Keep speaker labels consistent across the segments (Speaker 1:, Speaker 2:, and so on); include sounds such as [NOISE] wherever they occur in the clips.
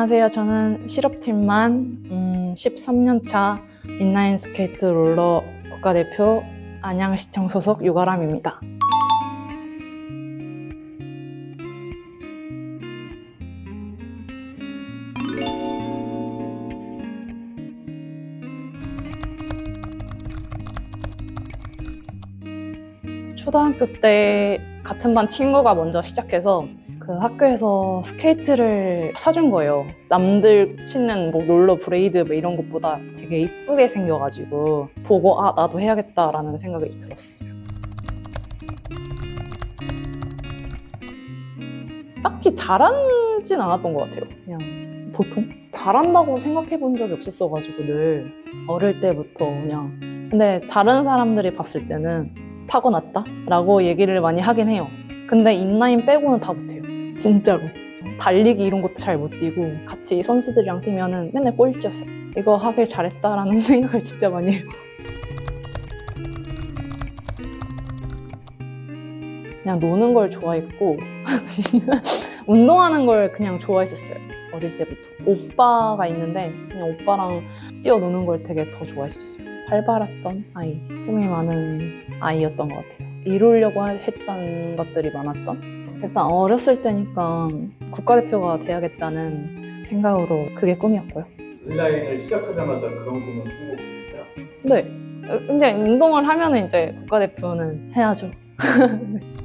Speaker 1: 안녕하세요. 저는 실업팀만 음, 13년차 인라인 스케이트 롤러 국가대표 안양시청 소속 유가람입니다. 초등학교 때 같은 반 친구가 먼저 시작해서 그 학교에서 스케이트를 사준 거예요. 남들 신는 뭐 롤러 브레이드 뭐 이런 것보다 되게 이쁘게 생겨가지고 보고 아 나도 해야겠다라는 생각이 들었어요. 딱히 잘하진 않았던 것 같아요. 그냥 보통 잘한다고 생각해 본 적이 없었어가지고 늘 어릴 때부터 그냥 근데 다른 사람들이 봤을 때는 타고났다라고 얘기를 많이 하긴 해요. 근데 인라인 빼고는 다 못해요. 진짜로. 달리기 이런 것도 잘 못 뛰고 같이 선수들이랑 뛰면은 맨날 꼴찌였어요. 이거 하길 잘했다라는 [LAUGHS] 생각을 진짜 많이 해요. 그냥 노는 걸 좋아했고 [LAUGHS] 운동하는 걸 그냥 좋아했었어요. 어릴 때부터. 오빠가 있는데 그냥 오빠랑 뛰어노는 걸 되게 더 좋아했었어요. 활발했던 아이, 꿈이 많은 아이였던 것 같아요. 이루려고 했던 것들이 많았던 일단 어렸을 때니까 국가대표가 돼야겠다는 생각으로 그게 꿈이었고요.
Speaker 2: 인라인을 시작하자마자 그런 꿈은 꾸고 계세요?
Speaker 1: 근데 어, 근데 운동을 하면 이제 국가대표는 해야죠. [LAUGHS]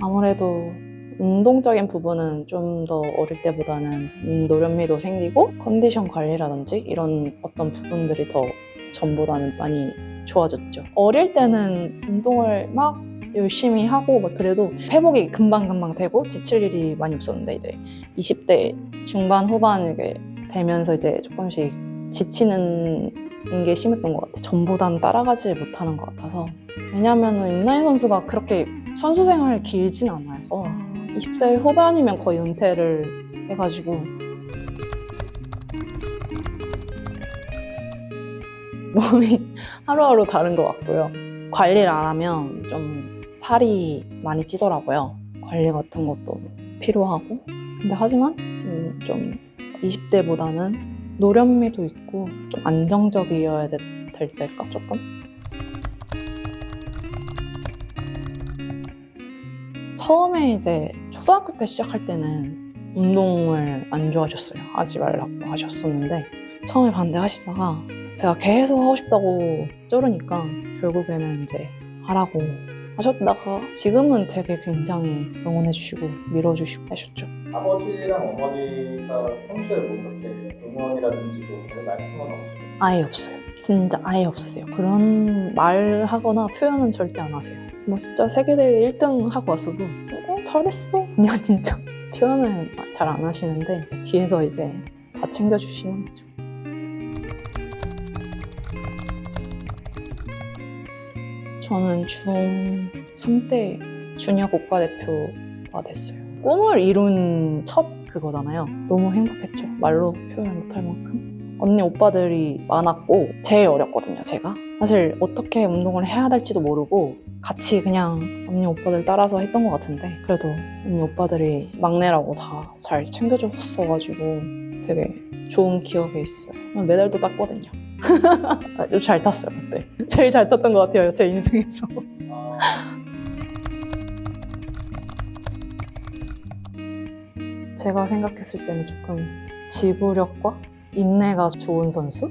Speaker 1: 아무래도 운동적인 부분은 좀 더 어릴 때보다는 음, 노련미도 생기고 컨디션 관리라든지 이런 어떤 부분들이 더 전보다는 많이 좋아졌죠. 어릴 때는 운동을 막 열심히 하고 막 그래도 회복이 금방금방 되고 지칠 일이 많이 없었는데 이제 20대 중반 후반 이렇게 되면서 이제 조금씩 지치는 게 심했던 것 같아요. 전보다는 따라가지 못하는 것 같아서 왜냐하면 인라인 선수가 그렇게 선수 생활 길진 않아서 20대 후반이면 거의 은퇴를 해가지고 몸이 [LAUGHS] 하루하루 다른 것 같고요. 관리를 안 하면 좀 살이 많이 찌더라고요. 관리 같은 것도 필요하고. 근데 하지만 음, 좀 20대보다는 노련미도 있고 좀 안정적이어야 될 때일까 조금? 처음에 이제 초등학교 때 시작할 때는 운동을 안 좋아하셨어요. 하지 말라고 하셨었는데 처음에 반대하시다가 제가 계속 하고 싶다고 쪼르니까 결국에는 이제 하라고 하셨다가 지금은 되게 굉장히 응원해주시고 밀어주시고 하셨죠.
Speaker 2: 아버지랑 어머니가 평소에 뭐 그렇게 응원이라든지 뭐 말씀은 없으세요?
Speaker 1: 아예 없어요. 진짜 아예 없으세요. 그런 말 하거나 표현은 절대 안 하세요. 뭐 진짜 세계대회 1등 하고 왔어도 어 잘했어. [LAUGHS] 그냥 진짜 표현을 잘 안 하시는데 이제 뒤에서 이제 다 챙겨주시는 거죠. 저는 중3 때 주니어 국가대표가 됐어요. 꿈을 이룬 첫 그거잖아요. 너무 행복했죠. 말로 표현 못할 만큼. 언니 오빠들이 많았고 제일 어렸거든요, 제가. 사실 어떻게 운동을 해야 될지도 모르고 같이 그냥 언니 오빠들 따라서 했던 것 같은데 그래도 언니 오빠들이 막내라고 다 잘 챙겨줬어가지고 되게 좋은 기억에 있어요. 메달도 땄거든요. 잘 탔어요, 그때. 제일 잘 탔던 것 같아요, 제 인생에서.
Speaker 2: 아, [LAUGHS]
Speaker 1: 제가 생각했을 때는 조금 지구력과 인내가 좋은 선수?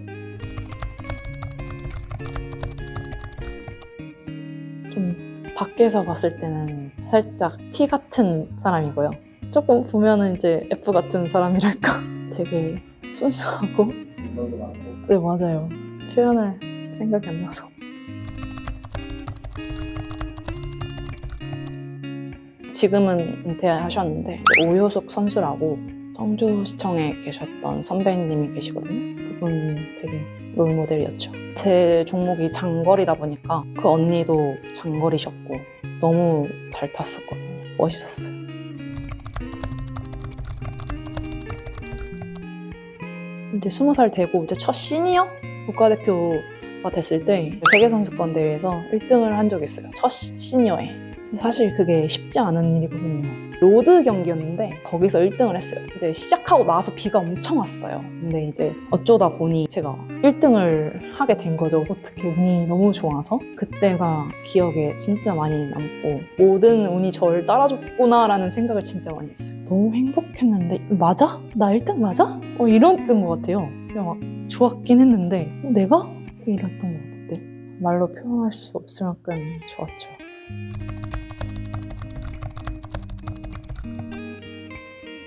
Speaker 1: 좀 밖에서 봤을 때는 살짝 T 같은 사람이고요. 조금 보면은 이제 F 같은 사람이랄까? [LAUGHS] 되게 순수하고 네 맞아요. 표현을 생각이 안 나서. 지금은 은퇴하셨는데 오효숙 선수라고 청주시청에 계셨던 선배님이 계시거든요. 그분 되게 롤모델이었죠. 제 종목이 장거리다 보니까 그 언니도 장거리셨고 너무 잘 탔었거든요. 멋있었어요. 이제 스무 살 되고 이제 첫 시니어 국가대표가 됐을 때 세계 선수권 대회에서 1등을 한 적이 있어요. 첫 시- 시니어에. 사실 그게 쉽지 않은 일이거든요. 로드 경기였는데 거기서 1등을 했어요. 이제 시작하고 나서 비가 엄청 왔어요. 근데 이제 어쩌다 보니 제가 1등을 하게 된 거죠. 어떻게 운이 너무 좋아서 그때가 기억에 진짜 많이 남고 모든 운이 저를 따라줬구나라는 생각을 진짜 많이 했어요. 너무 행복했는데 맞아? 나 1등 맞아? 어, 이랬던 것 같아요. 그냥 막 좋았긴 했는데 어, 내가? 이랬던 것 같은데 말로 표현할 수 없을 만큼 좋았죠.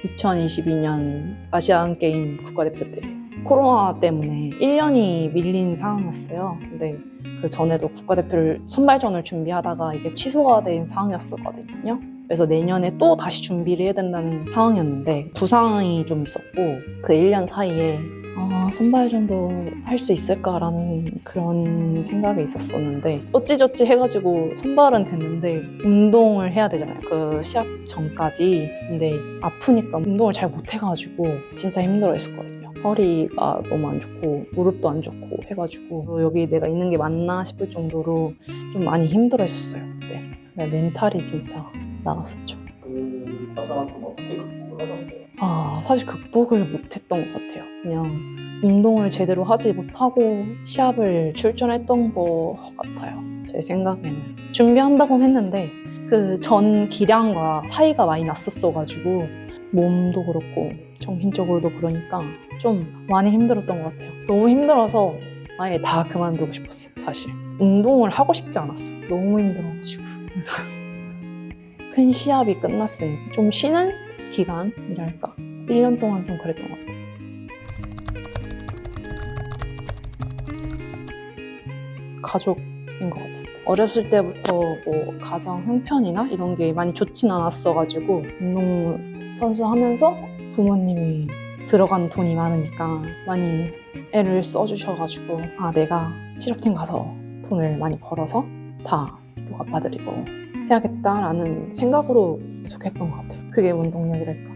Speaker 1: 2022년 아시안 게임 국가대표 때 코로나 때문에 1년이 밀린 상황이었어요. 근데 그 전에도 국가대표를 선발전을 준비하다가 이게 취소가 된 상황이었었거든요. 그래서 내년에 또 다시 준비를 해야 된다는 상황이었는데 부상이 좀 있었고 그 1년 사이에 아, 선발전도 할 수 있을까라는 그런 생각이 있었었는데 어찌저찌 해가지고 선발은 됐는데 운동을 해야 되잖아요. 그 시합 전까지. 근데 아프니까 운동을 잘 못해가지고 진짜 힘들어했었거든요. 허리가 너무 안 좋고 무릎도 안 좋고 해가지고 여기 내가 있는 게 맞나 싶을 정도로 좀 많이 힘들어했었어요. 그때 네, 멘탈이 진짜 나갔었죠.
Speaker 2: 그 과정을 좀 어떻게 극복을 하셨어요?
Speaker 1: 아, 사실 극복을 못했던 것 같아요. 그냥 운동을 제대로 하지 못하고 시합을 출전했던 것 같아요. 제 생각에는. 준비한다고는 했는데 그 전 기량과 차이가 많이 났었어가지고 몸도 그렇고 정신적으로도 그러니까 좀 많이 힘들었던 것 같아요. 너무 힘들어서 아예 다 그만두고 싶었어요, 사실. 운동을 하고 싶지 않았어요. 너무 힘들어가지고. [LAUGHS] 큰 시합이 끝났으니 좀 쉬는 기간이랄까. 1년 동안 좀 그랬던 것 같아요. 가족인 것 같은데. 어렸을 때부터 뭐 가정 형편이나 이런 게 많이 좋진 않았어가지고 운동 선수 하면서 부모님이 들어간 돈이 많으니까 많이 애를 써주셔가지고 아 내가 실업팀 가서 돈을 많이 벌어서 다또 갚아드리고 해야겠다라는 생각으로 계속했던 것 같아요. 그게 운동력이랄까.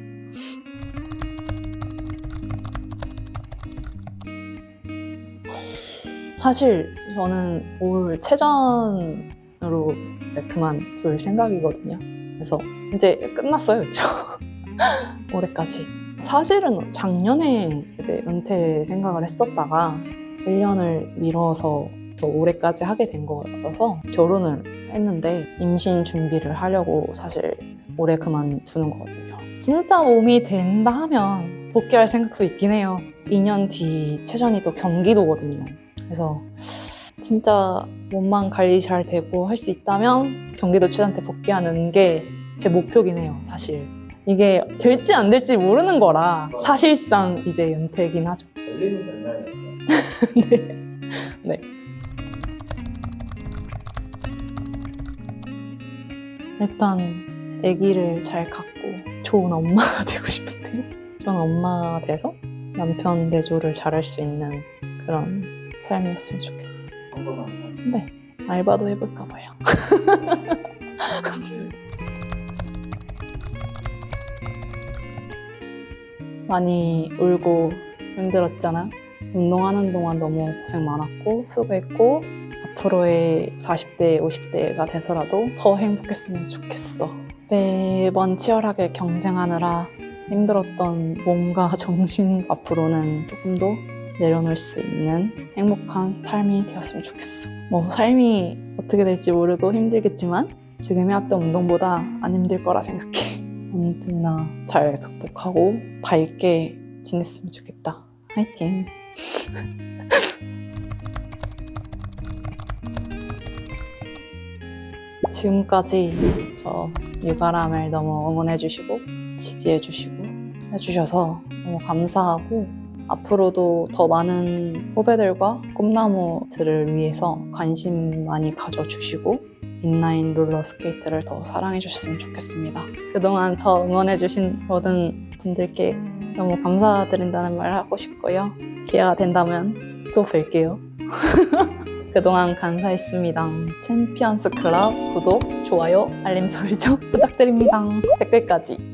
Speaker 1: 사실 저는 올 체전으로 이제 그만둘 생각이거든요. 그래서 이제 끝났어요, 그쵸? [LAUGHS] 올해까지. 사실은 작년에 이제 은퇴 생각을 했었다가 1년을 미뤄서 또 올해까지 하게 된 거여서 결혼을 했는데 임신 준비를 하려고 사실 올해 그만두는 거거든요. 진짜 몸이 된다 하면 복귀할 생각도 있긴 해요. 2년 뒤 체전이 또 경기도거든요. 그래서 진짜 몸만 관리 잘 되고 할 수 있다면 경기도 체전 때 복귀하는 게 제 목표긴 해요, 사실. 이게 될지 안 될지 모르는 거라 사실상 이제 은퇴긴 하죠. [LAUGHS] 네. 네. 일단 아기를 잘 갖고 좋은 엄마가 [LAUGHS] 되고 싶은데요. 좋은 엄마가 돼서 남편 내조를 잘할 수 있는 그런 삶이었으면 좋겠어요. 네. 알바도 해볼까 봐요. [LAUGHS] 많이 울고 힘들었잖아. 운동하는 동안 너무 고생 많았고 수고했고 앞으로의 40대, 50대가 돼서라도 더 행복했으면 좋겠어. 매번 치열하게 경쟁하느라 힘들었던 몸과 [LAUGHS] 정신 앞으로는 조금 더 내려놓을 수 있는 행복한 삶이 되었으면 좋겠어. 뭐 삶이 어떻게 될지 모르고 힘들겠지만 지금 해왔던 운동보다 안 힘들 거라 생각해. [LAUGHS] 언제나 잘 극복하고 밝게 지냈으면 좋겠다. 화이팅! [LAUGHS] 지금까지 저 육아람을 너무 응원해주시고 지지해주시고 해주셔서 너무 감사하고 앞으로도 더 많은 후배들과 꿈나무들을 위해서 관심 많이 가져주시고 인라인 롤러 스케이트를 더 사랑해 주셨으면 좋겠습니다. 그동안 저 응원해 주신 모든 분들께 너무 감사드린다는 말 하고 싶고요. 기회가 된다면 또 뵐게요. [LAUGHS] 그동안 감사했습니다. 챔피언스 클럽 구독, 좋아요, 알림 설정 [LAUGHS] 부탁드립니다. 댓글까지